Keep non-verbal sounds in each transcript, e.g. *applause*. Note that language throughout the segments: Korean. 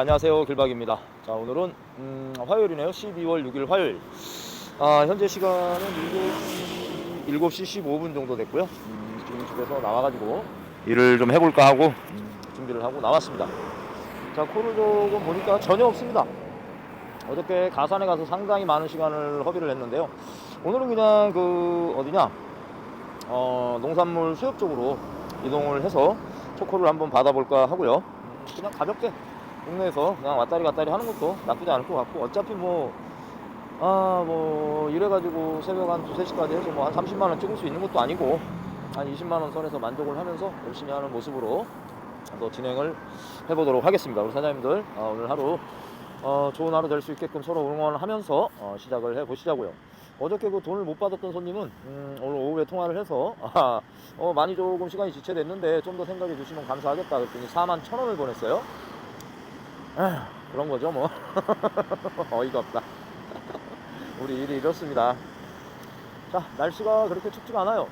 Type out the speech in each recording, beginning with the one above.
안녕하세요. 길박입니다. 자 오늘은 음, 화요일이네요. 12월 6일 화요일. 아, 현재 시간은 7시, 7시 15분 정도 됐고요. 음, 지금 집에서 나와가지고 일을 좀 해볼까 하고 음, 준비를 하고 나왔습니다. 자 코를 조금 보니까 전혀 없습니다. 어저께 가산에 가서 상당히 많은 시간을 허비를 했는데요. 오늘은 그냥 그 어디냐? 어, 농산물 수협 쪽으로 이동을 해서 초코를 한번 받아볼까 하고요. 음, 그냥 가볍게 동네에서 그냥 왔다리 갔다리 하는 것도 나쁘지 않을 것 같고 어차피 뭐 아 뭐 이래가지고 새벽 한 두세 시까지 해서 뭐 한 30만원 찍을 수 있는 것도 아니고 한 20만원 선에서 만족을 하면서 열심히 하는 모습으로 또 진행을 해보도록 하겠습니다. 우리 사장님들 어, 오늘 하루 어, 좋은 하루 될 수 있게끔 서로 응원하면서 어, 시작을 해 보시자고요. 어저께 그 돈을 못 받았던 손님은 음, 오늘 오후에 통화를 해서 아, 어, 많이 조금 시간이 지체됐는데 좀 더 생각해 주시면 감사하겠다 그랬더니 4만 천 원을 보냈어요 아, 그런 거죠 뭐. *laughs* 어이가 없다. *laughs* 우리 일이 이렇습니다. 자 날씨가 그렇게 춥지가 않아요.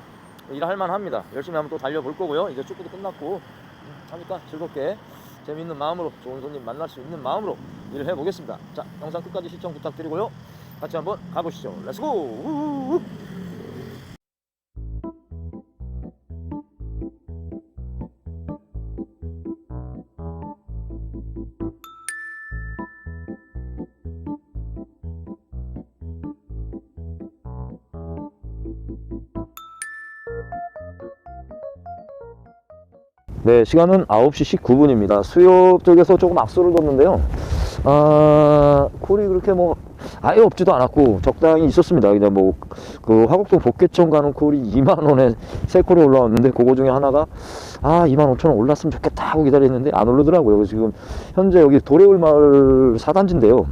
일할 만 합니다. 열심히 한번 또 달려볼 거고요. 이제 축구도 끝났고 음, 하니까 즐겁게 재미있는 마음으로 좋은 손님 만날 수 있는 마음으로 일을 해보겠습니다. 자 영상 끝까지 시청 부탁드리고요. 같이 한번 가보시죠. 렛츠고 네, 시간은 9시 19분입니다. 수협 쪽에서 조금 악수를 뒀는데요. 아, 콜이 그렇게 뭐, 아예 없지도 않았고, 적당히 있었습니다. 그냥 뭐, 그 화곡동 복개천 가는 콜이 2만 원에 세 콜이 올라왔는데, 그거 중에 하나가, 아, 2만 5천 원 올랐으면 좋겠다 하고 기다렸는데, 안 오르더라고요. 지금, 현재 여기 도래울 마을 사단지인데요.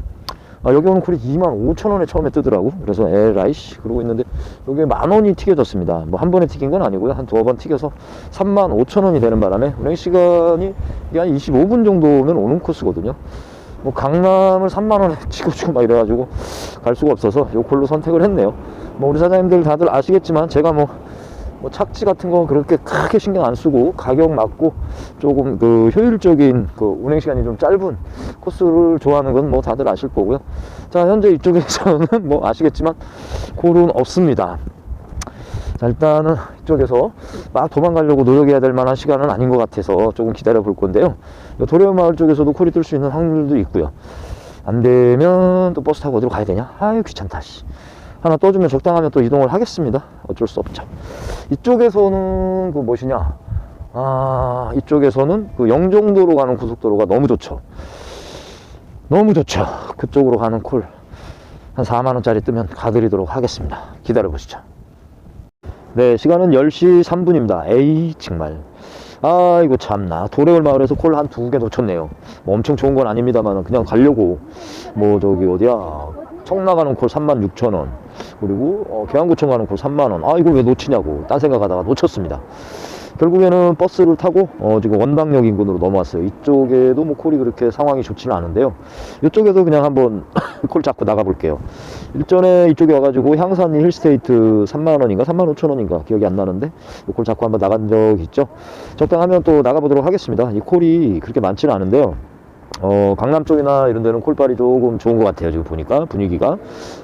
아, 여기 오는 콜이 2만 5천 원에 처음에 뜨더라고. 그래서 에라이씨 그러고 있는데 여기 만 원이 튀겨졌습니다. 뭐 한 번에 튀긴 건 아니고요. 한 두어 번 튀겨서 3만 5천 원이 되는 바람에 운행 시간이 한 25분 정도면 오는 코스거든요. 뭐 강남을 3만 원에 *laughs* 찍어주고 막 이래가지고 갈 수가 없어서 요 콜로 선택을 했네요. 뭐 우리 사장님들 다들 아시겠지만 제가 뭐 뭐 착지 같은 거 그렇게 크게 신경 안 쓰고 가격 맞고 조금 그 효율적인 그 운행 시간이 좀 짧은 코스를 좋아하는 건 뭐 다들 아실 거고요. 자 현재 이쪽에서는 뭐 아시겠지만 콜은 없습니다. 자 일단은 이쪽에서 막 도망가려고 노력해야 될 만한 시간은 아닌 것 같아서 조금 기다려 볼 건데요. 도래원 마을 쪽에서도 콜이 뜰 수 있는 확률도 있고요. 안 되면 또 버스 타고 어디로 가야 되냐? 아유 귀찮다 씨. 하나 떠주면 적당하면 또 이동을 하겠습니다. 어쩔 수 없죠. 이쪽에서는 그 무엇이냐? 아, 이쪽에서는 그 영종도로 가는 고속도로가 너무 좋죠. 너무 좋죠. 그쪽으로 가는 콜. 한 4만원짜리 뜨면 가드리도록 하겠습니다. 기다려 보시죠. 네, 시간은 10시 3분입니다. 에이, 정말. 아이고, 참나. 도래울 마을에서 콜 한 두 개 놓쳤네요. 뭐 엄청 좋은 건 아닙니다만, 그냥 가려고. 뭐, 저기, 어디야. 청라 가는 콜 36,000원. 그리고, 어, 계양구청 가는 콜 3만원. 아, 이걸 왜 놓치냐고. 딴 생각하다가 놓쳤습니다. 결국에는 버스를 타고 어, 지금 원당역 인근으로 넘어왔어요. 이쪽에도 뭐 콜이 그렇게 상황이 좋지는 않은데요. 이쪽에도 그냥 한번 *coughs* 콜 잡고 나가 볼게요. 일전에 이쪽에 와가지고 향산 힐스테이트 3만 원인가 3만 5천 원인가 기억이 안 나는데 이콜 잡고 한번 나간 적 있죠. 적당하면 또 나가보도록 하겠습니다. 이 콜이 그렇게 많지는 않은데요. 어, 강남 쪽이나 이런 데는 콜빨이 조금 좋은 것 같아요. 지금 보니까 분위기가.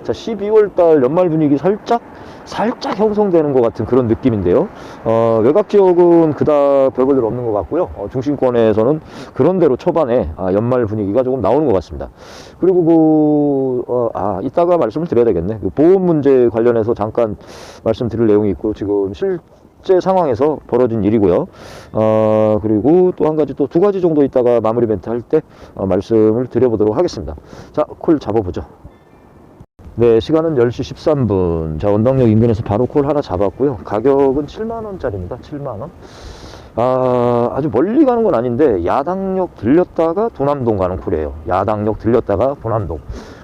자, 12월 달 연말 분위기 살짝, 살짝 형성되는 것 같은 그런 느낌인데요. 어, 외곽 지역은 그닥 별볼 일 없는 것 같고요. 어, 중심권에서는 그런대로 초반에 아, 연말 분위기가 조금 나오는 것 같습니다. 그리고 그, 어, 아, 이따가 말씀을 드려야 되겠네. 그 보험 문제 관련해서 잠깐 말씀드릴 내용이 있고, 지금 실, 실제 상황에서 벌어진 일이고요. 어, 그리고 또 한 가지 또 두 가지 정도 있다가 마무리 멘트 할때 어, 말씀을 드려보도록 하겠습니다. 자, 콜 잡아보죠. 네, 시간은 10시 13분. 자, 원당역 인근에서 바로 콜 하나 잡았고요. 가격은 7만원짜리입니다. 7만원. 아, 아주 멀리 가는 건 아닌데, 야당역 들렸다가 도남동 가는 콜이에요. 야당역 들렸다가 도남동.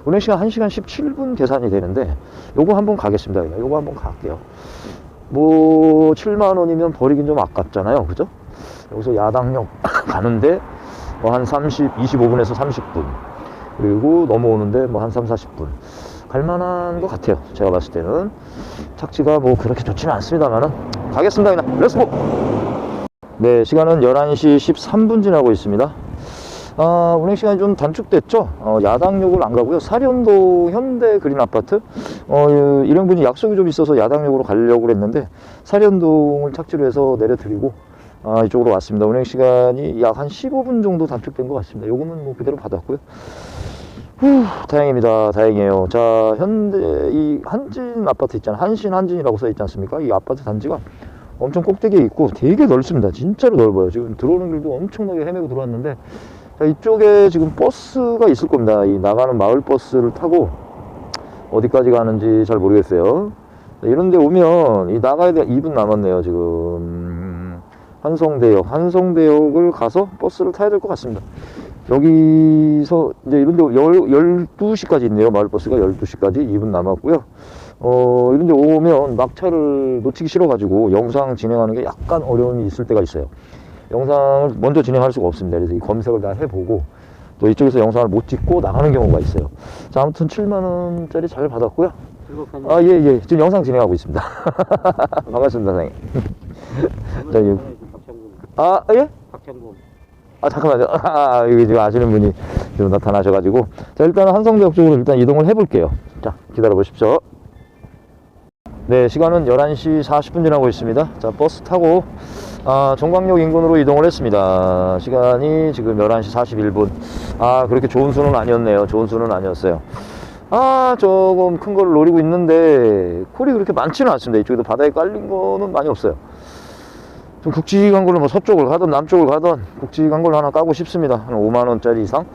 운행 시간 1시간 17분 계산이 되는데, 요거 한번 가겠습니다. 요거 한번 갈게요. 뭐 7만 원이면 버리긴 좀 아깝잖아요. 그죠? 여기서 야당역 *laughs* 가는데 뭐 한 30, 25분에서 30분. 그리고 넘어오는데 뭐 한 3, 40분. 갈만한 것 같아요. 제가 봤을 때는. 착지가 뭐 그렇게 좋지는 않습니다만은 가겠습니다. 그냥 렛츠고! 네, 시간은 11시 13분 지나고 있습니다. 아, 운행 시간이 좀 단축됐죠. 어, 야당역을 안 가고요. 사련동 현대 그린 아파트. 어, 예, 일행분이 약속이 좀 있어서 야당역으로 가려고 했는데 사련동을 착지로 해서 내려드리고 아, 이쪽으로 왔습니다. 운행 시간이 약 한 15분 정도 단축된 것 같습니다. 요거는 뭐 그대로 받았고요. 후, 다행입니다. 다행이에요. 자, 현대, 이 한진 아파트 있잖아요. 한신 한진이라고 써 있지 않습니까? 이 아파트 단지가 엄청 꼭대기에 있고 되게 넓습니다. 진짜로 넓어요. 지금 들어오는 길도 엄청나게 헤매고 들어왔는데, 자, 이쪽에 지금 버스가 있을 겁니다. 이 나가는 마을 버스를 타고 어디까지 가는지 잘 모르겠어요. 자, 이런 데 오면 이 나가야 돼. 2분 남았네요. 지금. 한성대역, 한성대역을 가서 버스를 타야 될 것 같습니다. 여기서 이제 이런데 12시까지 있네요. 마을 버스가 12시까지 2분 남았고요. 어, 이런데 오면 막차를 놓치기 싫어가지고 영상 진행하는 게 약간 어려움이 있을 때가 있어요. 영상을 먼저 진행할 수가 없습니다. 그래서 이 검색을 다 해보고 또 이쪽에서 영상을 못 찍고 나가는 경우가 있어요. 자, 아무튼 7만원짜리 잘 받았고요. 아, 예, 예. 지금 영상 진행하고 있습니다. *laughs* 반갑습니다, 선생님. *laughs* 자, 예. 아, 예? 아 잠깐만요. *laughs* 아 여기 지금 아시는 분이 지금 나타나셔가지고 자 일단 한성대역 쪽으로 일단 이동을 해볼게요. 자 기다려 보십시오. 네 시간은 11시 40분 지나고 있습니다. 자 버스 타고 아, 종광역 인근으로 이동을 했습니다. 시간이 지금 11시 41분. 아 그렇게 좋은 수는 아니었네요. 좋은 수는 아니었어요. 아 조금 큰 걸 노리고 있는데 콜이 그렇게 많지는 않습니다. 이쪽에도 바다에 깔린 거는 많이 없어요. 좀 굵직한 걸로 뭐 서쪽을 가든 남쪽을 가든 굵직한 걸로 하나 까고 싶습니다. 한 5만 원짜리 이상.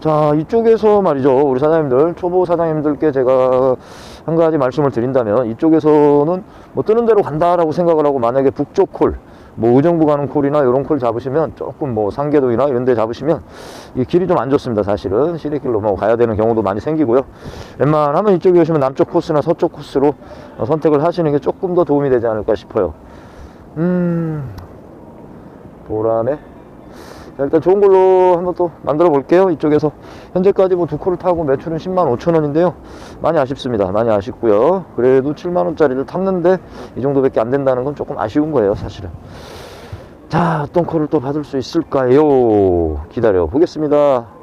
자 이쪽에서 말이죠 우리 사장님들 초보 사장님들께 제가 한 가지 말씀을 드린다면 이쪽에서는 뭐 뜨는 대로 간다라고 생각을 하고 만약에 북쪽 콜 뭐 의정부 가는 콜이나 이런 콜 잡으시면 조금 뭐 상계도이나 이런 데 잡으시면 이 길이 좀 안 좋습니다 사실은. 시내길로 뭐 가야 되는 경우도 많이 생기고요. 웬만하면 이쪽에 오시면 남쪽 코스나 서쪽 코스로 어, 선택을 하시는 게 조금 더 도움이 되지 않을까 싶어요. 음 보라네 자, 일단 좋은 걸로 한번 또 만들어 볼게요. 이쪽에서 현재까지 뭐두 콜을 타고 매출은 10만 5천 원인데요. 많이 아쉽습니다. 많이 아쉽고요. 그래도 7만 원짜리를 탔는데 이 정도밖에 안 된다는 건 조금 아쉬운 거예요 사실은. 자 어떤 콜을 또 받을 수 있을까요? 기다려 보겠습니다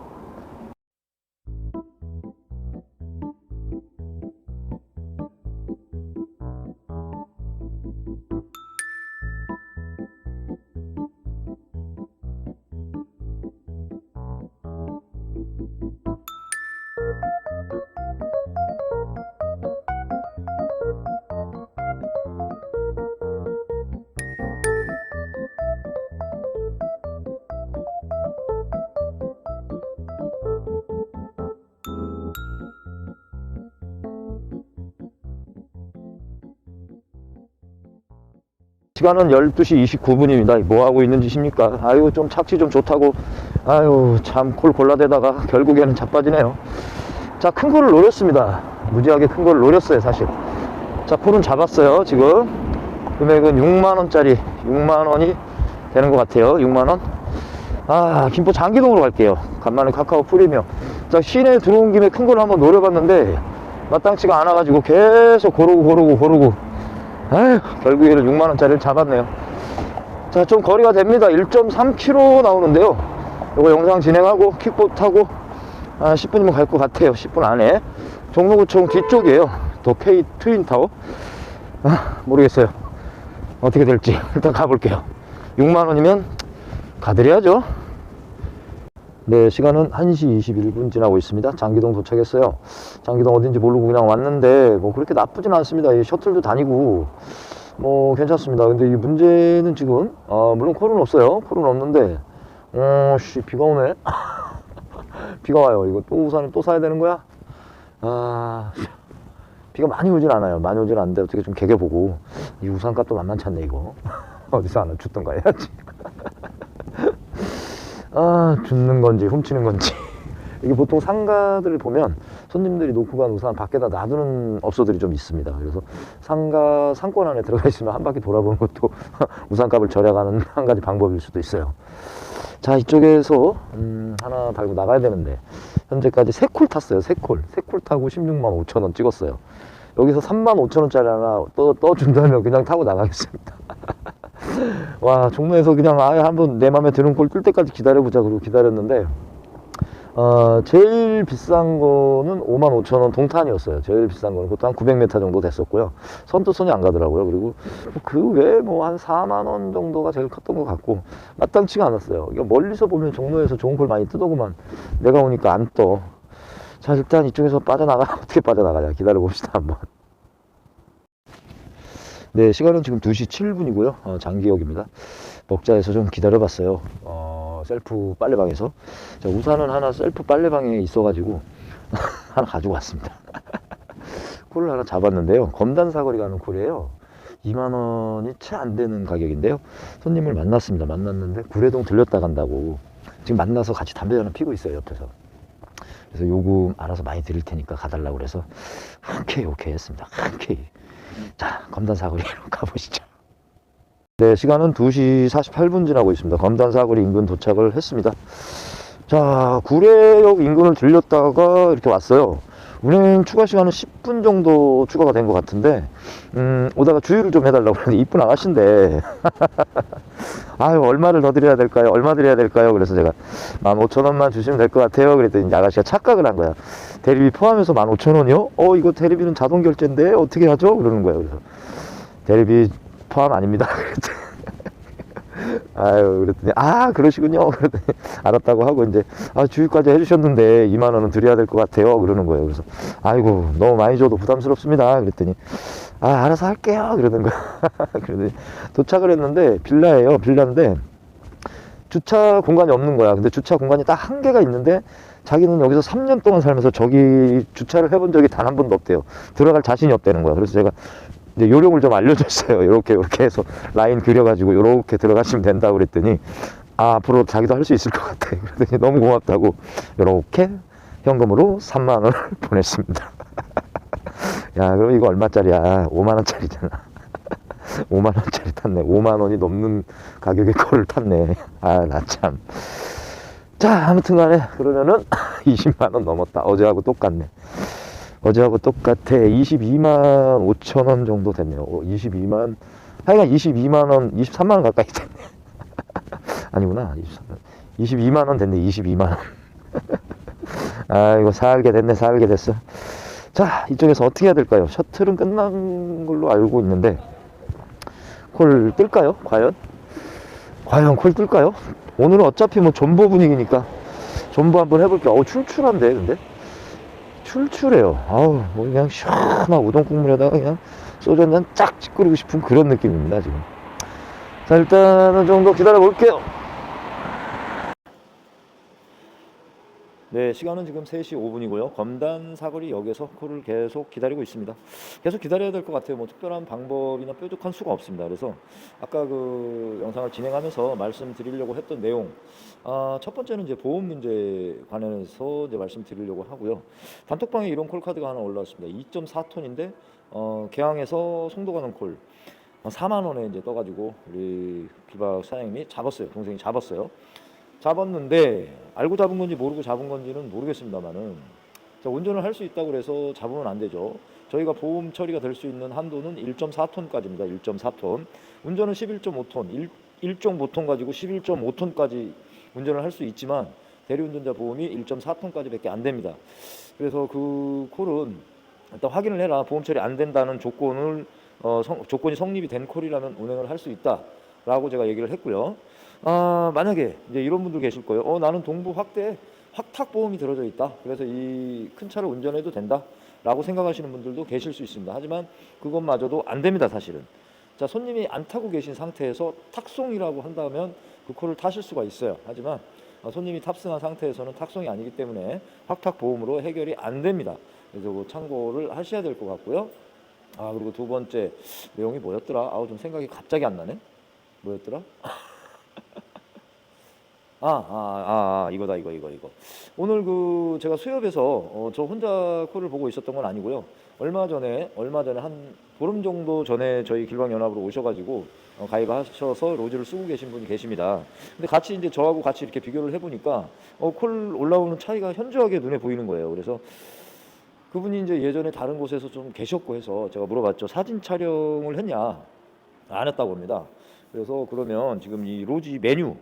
시간은 12시 29분입니다. 뭐 하고 있는 짓입니까? 아유, 좀 착지 좀 좋다고. 아유, 참 콜 골라대다가 결국에는 자빠지네요. 자, 큰 거를 노렸습니다. 무지하게 큰 거를 노렸어요, 사실. 자, 콜은 잡았어요, 지금. 금액은 6만원짜리, 6만원이 되는 것 같아요, 6만원. 아, 김포 장기동으로 갈게요. 간만에 카카오 프리미엄. 자, 시내에 들어온 김에 큰 걸 한번 노려봤는데, 마땅치가 않아가지고 계속 고르고 고르고 고르고 아휴, 결국에는 6만원짜리를 잡았네요. 자, 좀 거리가 됩니다. 1.3km 나오는데요. 이거 영상 진행하고 킥보드 타고 한 10분이면 갈 것 같아요. 10분 안에. 종로구청 뒤쪽이에요. 도케이 트윈타워. 아, 모르겠어요. 어떻게 될지. *laughs* 일단 가볼게요. 6만원이면 가드려야죠. 네, 시간은 1시 21분 지나고 있습니다. 장기동 도착했어요. 장기동 어딘지 모르고 그냥 왔는데, 뭐 그렇게 나쁘진 않습니다. 이 셔틀도 다니고, 뭐 괜찮습니다. 근데 이 문제는 지금, 아, 물론 콜은 없어요. 콜은 없는데, 어, 씨, 비가 오네. *laughs* 비가 와요. 이거 또 우산을 또 사야 되는 거야? 아, 비가 많이 오질 않아요. 많이 오질 않는데 어떻게 좀 개겨보고, 이 우산 값도 만만치 않네, 이거. *laughs* 어디서 하나 줬던가 해야지. 아, 줍는 건지 훔치는 건지. *laughs* 이게 보통 상가들을 보면 손님들이 놓고 간 우산 밖에다 놔두는 업소들이 좀 있습니다. 그래서 상가 상권 안에 들어가 있으면 한 바퀴 돌아보는 것도 *laughs* 우산값을 절약하는 *laughs* 한 가지 방법일 수도 있어요. 자, 이쪽에서 음, 하나 달고 나가야 되는데 현재까지 세 콜 탔어요. 세 콜. 세 콜 타고 16만 5천 원 찍었어요. 여기서 3만 5천 원짜리 하나 떠, 떠준다면 그냥 타고 나가겠습니다. 와 종로에서 그냥 아예 한번 내 맘에 드는 꼴뜰 때까지 기다려보자 그러고 기다렸는데 어, 제일 비싼 거는 5만 5천 원 동탄이었어요. 제일 비싼 거는 그것도 한 900m 정도 됐었고요. 선도 손이 안 가더라고요. 그리고 그 외에 뭐 한 4만 원 정도가 제일 컸던 것 같고 마땅치가 않았어요. 이거 멀리서 보면 종로에서 좋은 콜 많이 뜨더구만 내가 오니까 안 떠. 자 일단 이쪽에서 빠져나가 *laughs* 어떻게 빠져나가냐 기다려 봅시다 한번. 네 시간은 지금 2시 7분이고요. 어, 장기역입니다. 먹자에서 좀 기다려봤어요. 어, 셀프 빨래방에서. 자, 우산은 하나 셀프 빨래방에 있어가지고 *laughs* 하나 가지고 왔습니다. 콜을 *laughs* 하나 잡았는데요. 검단 사거리 가는 콜이에요. 2만 원이 채 안 되는 가격인데요. 손님을 만났습니다. 만났는데 구례동 들렸다 간다고 지금 만나서 같이 담배 하나 피고 있어요 옆에서. 그래서 요금 알아서 많이 드릴 테니까 가달라고 그래서 흔쾌히 오케이 했습니다. 흔쾌히. 자 검단 사거리로 *laughs* 가보시죠. 네, 시간은 2시 48분 지나고 있습니다. 검단 사거리 인근 도착을 했습니다. 자, 구례역 인근을 들렸다가 이렇게 왔어요. 운행 추가 시간은 10분 정도 추가가 된 것 같은데, 음, 오다가 주의를 좀 해달라고 그러는데, 이쁜 아가씨인데, *laughs* 아유, 얼마를 더 드려야 될까요? 얼마 드려야 될까요? 그래서 제가 15,000원만 주시면 될 것 같아요. 그랬더니 아가씨가 착각을 한 거야. 대리비 포함해서 15,000원이요? 어, 이거 대리비는 자동 결제인데, 어떻게 하죠? 그러는 거예요. 그래서, 대리비 포함 아닙니다. *laughs* 아유 그랬더니 아 그러시군요 *laughs* 그랬더니 알았다고 하고 이제 아 주의까지 해주셨는데 2만 원은 드려야 될 것 같아요 그러는 거예요 그래서 아이고 너무 많이 줘도 부담스럽습니다 그랬더니 아 알아서 할게요 그러는 거야 *laughs* 그러더니 도착을 했는데 빌라예요 빌라인데 주차 공간이 없는 거야 근데 주차 공간이 딱 한 개가 있는데 자기는 여기서 3년 동안 살면서 저기 주차를 해본 적이 단 한 번도 없대요 들어갈 자신이 없다는 거야 그래서 제가 이제 요령을 좀 알려줬어요. 이렇게 이렇게 해서 라인 그려가지고 이렇게 들어가시면 된다고 그랬더니 아, 앞으로 자기도 할 수 있을 것 같아. 그랬더니 너무 고맙다고 이렇게 현금으로 3만 원을 *laughs* 보냈습니다. 야, 그럼 이거 얼마짜리야? 5만 원짜리잖아. 5만 *laughs* 원짜리 탔네. 5만 원이 넘는 가격의 거를 탔네. 아, 나 참. 자, 아무튼 간에 그러면은 *laughs* 20만 원 넘었다. 어제하고 똑같네. 어제하고 똑같아. 22만 5천 원 정도 됐네요. 어, 22만, 하여간 22만 원, 23만 원 가까이 됐네. *laughs* 아니구나. 23만, 22만 원 됐네. 22만 원. 아, 이거 살게 됐네. 살게 됐어. 자, 이쪽에서 어떻게 해야 될까요? 셔틀은 끝난 걸로 알고 있는데, 콜 뜰까요? 과연? 과연 콜 뜰까요? 오늘은 어차피 뭐 존버 분위기니까 존버 한번 해볼게요. 어우, 출출한데, 근데? 출출해요. 아우, 뭐 그냥 시원한 우동 국물에다가 그냥 소주 한잔 쫙 찌끄리고 싶은 그런 느낌입니다, 지금. 자, 일단은 좀 더 기다려 볼게요. 네, 시간은 지금 3시 5분이고요. 검단 사거리 역에서 콜을 계속 기다리고 있습니다. 계속 기다려야 될 것 같아요. 뭐 특별한 방법이나 뾰족한 수가 없습니다. 그래서 아까 그 영상을 진행하면서 말씀드리려고 했던 내용, 아, 첫 번째는 이제 보험 문제 관련해서 이제 말씀드리려고 하고요. 단톡방에 이런 콜 카드가 하나 올라왔습니다. 2.4톤인데 어, 개항에서 송도 가는 콜. 4만 원에 이제 떠가지고 우리 비박 사장님이 잡았어요. 동생이 잡았어요. 잡았는데 알고 잡은 건지 모르고 잡은 건지는 모르겠습니다만은 자, 운전을 할 수 있다고 그래서 잡으면 안 되죠. 저희가 보험 처리가 될 수 있는 한도는 1.4톤까지입니다. 1.4톤. 운전은 11.5톤, 1, 1.5톤 가지고 11.5톤까지 운전을 할 수 있지만 대리운전자 보험이 1.4톤까지밖에 안 됩니다. 그래서 그 콜은 일단 확인을 해라. 보험 처리 안 된다는 조건을 어, 성, 조건이 성립이 된 콜이라면 운행을 할 수 있다라고 제가 얘기를 했고요. 아, 만약에 이제 이런 분들 계실 거예요. 어, 나는 동부 확대 확탁 보험이 들어져 있다. 그래서 이 큰 차를 운전해도 된다 라고 생각하시는 분들도 계실 수 있습니다. 하지만 그것마저도 안 됩니다, 사실은. 자, 손님이 안 타고 계신 상태에서 탁송이라고 한다면 그 콜을 타실 수가 있어요. 하지만 어, 손님이 탑승한 상태에서는 탁송이 아니기 때문에 확탁 보험으로 해결이 안 됩니다. 그래서 그 참고를 하셔야 될 것 같고요. 아 그리고 두 번째 내용이 뭐였더라? 아우 좀 생각이 갑자기 안 나네. 뭐였더라? *laughs* 아, 아, 아, 아, 이거다, 이거, 이거, 이거. 오늘 그 제가 수협에서 어, 저 혼자 콜을 보고 있었던 건 아니고요. 얼마 전에, 얼마 전에 한 보름 정도 전에 저희 길방연합으로 오셔가지고 어, 가입하셔서 로즈를 쓰고 계신 분이 계십니다. 근데 같이 이제 저하고 같이 이렇게 비교를 해보니까 어, 콜 올라오는 차이가 현저하게 눈에 보이는 거예요. 그래서 그분이 이제 예전에 다른 곳에서 좀 계셨고 해서 제가 물어봤죠. 사진 촬영을 했냐? 안 했다고 합니다. 그래서 그러면 지금 이 로지 메뉴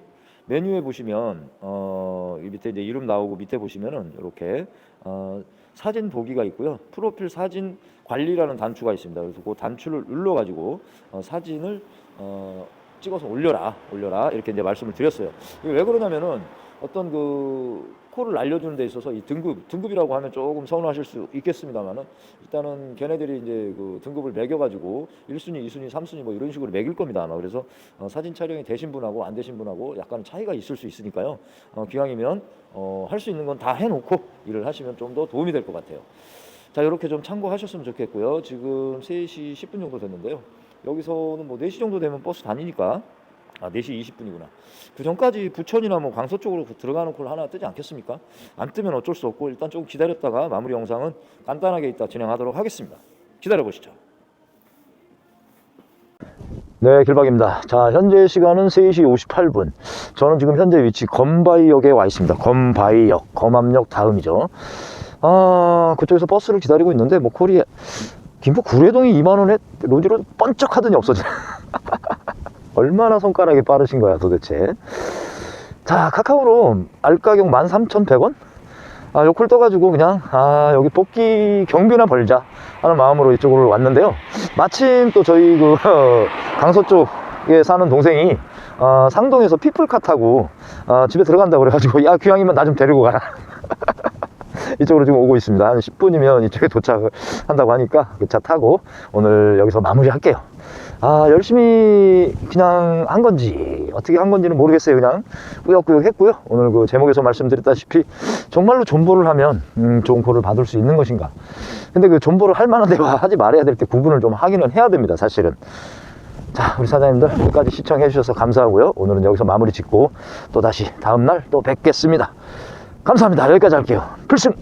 메뉴에 보시면 어, 이 밑에 이제 이름 나오고 밑에 보시면은 이렇게 어, 사진 보기가 있고요. 프로필 사진 관리라는 단추가 있습니다. 그래서 그 단추를 눌러 가지고 어, 사진을 어, 찍어서 올려라, 올려라 이렇게 이제 말씀을 드렸어요. 왜 그러냐면은 어떤 그 코를 알려주는 데 있어서 이 등급 등급이라고 하면 조금 서운하실 수 있겠습니다만은 일단은 걔네들이 이제 그 등급을 매겨가지고 1순위, 2순위, 3순위 뭐 이런 식으로 매길 겁니다 아마 그래서 어, 사진 촬영이 되신 분하고 안 되신 분하고 약간 차이가 있을 수 있으니까요 어, 기왕이면 어, 할 수 있는 건 다 해놓고 일을 하시면 좀 더 도움이 될 것 같아요. 자 이렇게 좀 참고하셨으면 좋겠고요. 지금 3시 10분 정도 됐는데요. 여기서는 뭐 4시 정도 되면 버스 다니니까 아 4시 20분이구나. 그 전까지 부천이나 뭐 강서 쪽으로 들어가는 콜 하나 뜨지 않겠습니까? 안 뜨면 어쩔 수 없고 일단 조금 기다렸다가 마무리 영상은 간단하게 이따 진행하도록 하겠습니다. 기다려 보시죠. 네, 길박입니다. 자, 현재 시간은 3시 58분. 저는 지금 현재 위치 검바이역에 와 있습니다. 검바이역, 검암역 다음이죠. 아, 그쪽에서 버스를 기다리고 있는데, 뭐, 콜이, 김포 구례동이 2만원에 로지로 번쩍 하더니 없어지네. *laughs* 얼마나 손가락이 빠르신 거야, 도대체. 자, 카카오로 알가격 13,100원? 아, 요콜 떠가지고 그냥, 아, 여기 뽑기 경비나 벌자 하는 마음으로 이쪽으로 왔는데요. 마침 또 저희 그, *laughs* 강서 쪽에 사는 동생이, 어, 상동에서 피플카 타고, 어, 집에 들어간다고 그래가지고, 야, 귀향이면 나 좀 데리고 가라. *laughs* 이쪽으로 지금 오고 있습니다. 한 10분이면 이쪽에 도착을 한다고 하니까 그 차 타고 오늘 여기서 마무리 할게요. 아, 열심히 그냥 한 건지, 어떻게 한 건지는 모르겠어요. 그냥 꾸역꾸역 했고요. 오늘 그 제목에서 말씀드렸다시피 정말로 존버를 하면, 음, 콜을 받을 수 있는 것인가. 근데 그 존버를 할 만한 데와 하지 말아야 될 때 구분을 좀 하기는 해야 됩니다. 사실은. 자, 우리 사장님들 끝까지 시청해 주셔서 감사하고요. 오늘은 여기서 마무리 짓고 또 다시 다음 날 또 뵙겠습니다. 감사합니다. 여기까지 할게요. 필승!